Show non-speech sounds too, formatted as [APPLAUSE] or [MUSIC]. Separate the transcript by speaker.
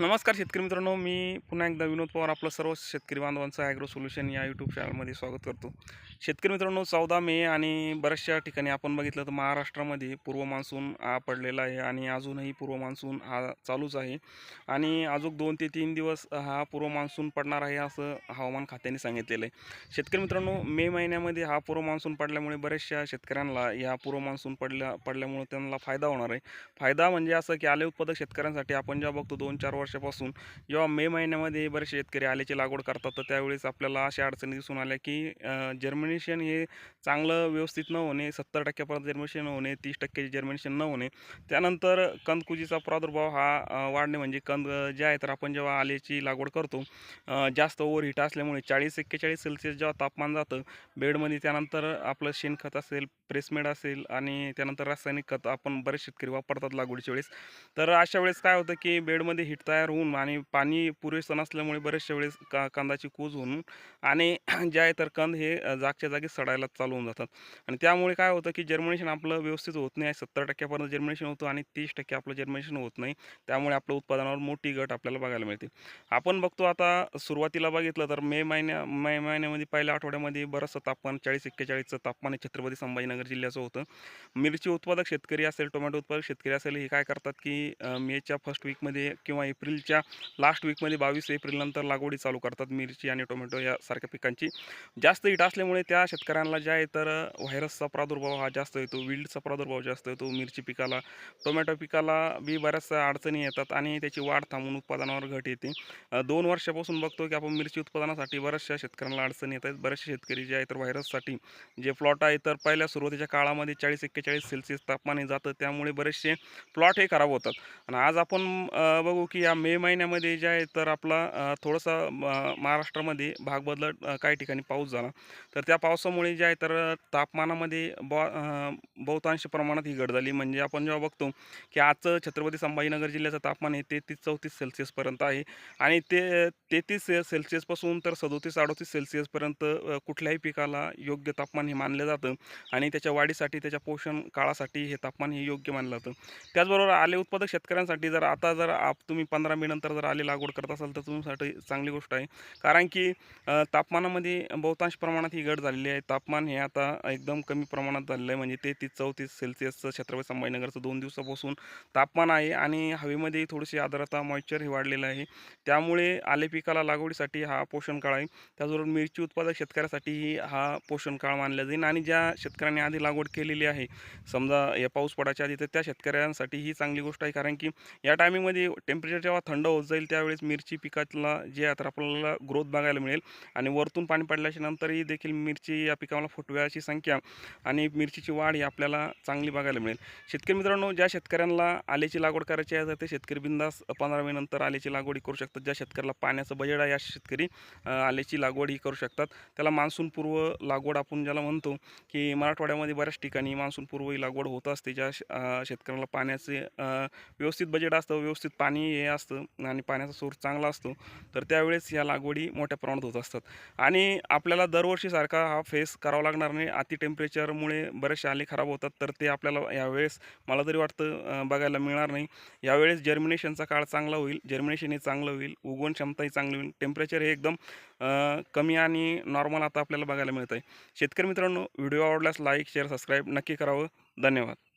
Speaker 1: नमस्कार शेतकरी मित्रांनो मी पुन्हा एकदा विनोद पवार आपलं सर्व शेतकरी बांधवांचं ॲग्रो सोल्युशन या यूट्यूब चॅनलमध्ये स्वागत करतो. शेतकरी मित्रांनो चौदा मे आणि बऱ्याचशा ठिकाणी आपण बघितलं तर महाराष्ट्रामध्ये पूर्व मान्सून हा पडलेला आहे आणि अजूनही पूर्व मान्सून हा चालूच आहे. आणि अजून दोन ते तीन दिवस हा पूर्व मान्सून पडणार आहे असं हवामान खात्याने सांगितलेलं आहे. शेतकरी मित्रांनो मे महिन्यामध्ये हा पूर्व मान्सून पडल्यामुळे बऱ्याचशा शेतकऱ्यांना या पूर्व मान्सून पडल्या पडल्यामुळे त्यांना फायदा होणार आहे. फायदा म्हणजे असं की आले उत्पादक शेतकऱ्यांसाठी आपण जेव्हा बघतो दोन चार वर्षापासून जेव्हा मे महिन्यामध्ये बरेच शेतकरी आल्याची लागवड करतात तर त्यावेळेस आपल्याला अशा अडचणी दिसून आल्या की जर्मिनेशन हे चांगलं व्यवस्थित न होणे सत्तर टक्क्यापर्यंत जर्मिनेशन होणे तीस टक्के जर्मिनेशन न होणे त्यानंतर कंदकुजीचा प्रादुर्भाव हा वाढणे म्हणजे कंद जे आहे तर आपण जेव्हा आल्याची लागवड करतो जास्त जास्त ओव्हरहीट असल्यामुळे चाळीस एक्केचाळीस सेल्सिअस जेव्हा तापमान जातं बेडमध्ये त्यानंतर आपलं शेणखत असेल प्रेसमेड असेल आणि त्यानंतर रासायनिक खत आपण बरेच शेतकरी वापरतात लागवडीच्या वेळेस. तर अशा वेळेस काय होतं की बेडमध्ये हिट तयार होऊन आणि पाणी पुरेसं नसल्यामुळे बरेचशा वेळेस का कांदाची कूज होऊन आणि [CLEARS THROAT] जे आहे तर कंद हे जागच्या जागी सडायला चालू होऊन जातात. आणि त्यामुळे काय होतं की जर्मिनेशन आपलं व्यवस्थित होत नाही. सत्तर टक्क्यापर्यंत जर्मिनेशन होतं आणि तीस टक्के आपलं जर्मिनेशन होत नाही. त्यामुळे आपलं उत्पादनावर मोठी घट आपल्याला बघायला मिळते. आपण बघतो आता सुरुवातीला बघितलं तर मे महिन्या मे महिन्यामध्ये पहिल्या आठवड्यामध्ये बरंचसं तापमान चाळीस एक्केचाळीसचं तापमान छत्रपती संभाजीनगर जिल्ह्याचं होतं. मिरची उत्पादक शेतकरी असेल टोमॅटो उत्पादक शेतकरी असेल हे काय करतात की मेच्या फर्स्ट वीकमध्ये किंवा एप्रिलच्या लास्ट वीकमध्ये बावीस एप्रिलनंतर लागवडी चालू करतात मिरची आणि टोमॅटो यासारख्या पिकांची. जास्त हिट असल्यामुळे त्या शेतकऱ्यांना जे आहे तर व्हायरसचा प्रादुर्भाव हा जास्त येतो विल्डचा प्रादुर्भाव जास्त येतो. मिरची पिकाला टोमॅटो पिकाला बी बऱ्याचशा अडचणी येतात आणि त्याची वाढ थांबून उत्पादनावर घट येते. दोन वर्षापासून बघतो की आपण मिरची उत्पादनासाठी बऱ्याचशा शेतकऱ्यांना अडचणी येत आहेत बरेचसे शेतकरी जे आहे तर व्हायरससाठी जे प्लॉट आहे तर पहिल्या सुरुवातीच्या काळामध्ये चाळीस एक्केचाळीस सेल्सिअस तापमान जातं. त्यामुळे बरेचसे प्लॉट हे खराब होतात. आणि आज आपण बघू की या मे महिन्यामध्ये जे आहे तर आपला थोडासा म- महाराष्ट्रामध्ये भाग बदलत काही ठिकाणी पाऊस झाला. तर त्या पावसामुळे जे आहे तर तापमानामध्ये बॉ बहुतांश प्रमाणात ही घट झाली. म्हणजे आपण जेव्हा बघतो की आजचं छत्रपती संभाजीनगर जिल्ह्याचं तापमान हे तेहतीस चौतीस सेल्सिअसपर्यंत आहे. आणि ते तेहतीस सेल्सिअसपासून तर सदोतीस अडोतीस सेल्सिअसपर्यंत कुठल्याही पिकाला योग्य तापमान हे मानलं जातं. आणि त्याच्या वाढीसाठी त्याच्या पोषण काळासाठी हे तापमान हे योग्य मानलं जातं. त्याचबरोबर आले उत्पादक शेतकऱ्यांसाठी जर आता जर आप तुम्ही पंधरा मे नंतर जर आले लागवड करत असाल तर तुमच्यासाठी चांगली गोष्ट आहे. कारण की तापमानामध्ये बहुतांश प्रमाणात ही घट झालेली आहे. तापमान हे आता एकदम कमी प्रमाणात झालेलं आहे. म्हणजे तेहतीस चौतीस सेल्सिअसचं छत्रपती संभाजीनगरचं दोन दिवसापासून तापमान आहे आणि हवेमध्ये थोडीशी आर्द्रता मॉइश्चर हे वाढलेलं आहे. त्यामुळे आले पिकाला लागवडीसाठी हा पोषण काळ आहे. त्याचबरोबर मिरची उत्पादक शेतकऱ्यासाठीही हा पोषण काळ मानला जाईल आणि ज्या शेतकऱ्यांनी आधी लागवड केलेली आहे समजा या पाऊस पडायच्या आधी तर त्या शेतकऱ्यांसाठी ही चांगली गोष्ट आहे. कारण की या टायमिंगमध्ये टेम्परेचर जेव्हा थंड होत जाईल त्यावेळेस मिरची पिकाला जे आहे तर आपल्याला ग्रोथ बघायला मिळेल. आणि वरतून पाणी पडल्याच्या नंतरही देखील मिरची या पिकाला फुटव्याची संख्या आणि मिरचीची वाढ ही आपल्याला चांगली बघायला मिळेल. शेतकरी मित्रांनो ज्या शेतकऱ्यांना आल्याची लागवड करायची आहे तर ते शेतकरी बिंदास पंधरा महिन्यानंतर आल्याची लागवडी करू शकतात. ज्या शेतकऱ्याला पाण्याचं बजेट आहे या शेतकरी आल्याची लागवड ही करू शकतात. त्याला मान्सूनपूर्व लागवड आपण ज्याला म्हणतो की मराठवाड्यामध्ये बऱ्याच ठिकाणी मान्सूनपूर्व ही लागवड होत असते. ज्या शेतकऱ्याला पाण्याचे व्यवस्थित बजेट असतं व्यवस्थित पाणी हे असतं आणि पाण्याचा सोर्स चांगला असतो तर त्यावेळेस या लागवडी मोठ्या प्रमाणात होत असतात. आणि आपल्याला दरवर्षीसारखा हा फेस करावा लागणार नाही. अति टेम्परेचरमुळे बरेचसे आले खराब होतात तर ते आपल्याला यावेळेस मला तरी वाटतं बघायला मिळणार नाही. यावेळेस जर्मिनेशनचा काळ चांगला होईल जर्मिनेशन हे चांगलं होईल उगवण क्षमताही चांगली होईल टेम्परेचर हे एकदम कमी आणि नॉर्मल आता आपल्याला बघायला मिळतं आहे शेतकरी मित्रांनो व्हिडिओ आवडल्यास लाईक शेअर सबस्क्राईब नक्की करावं. धन्यवाद.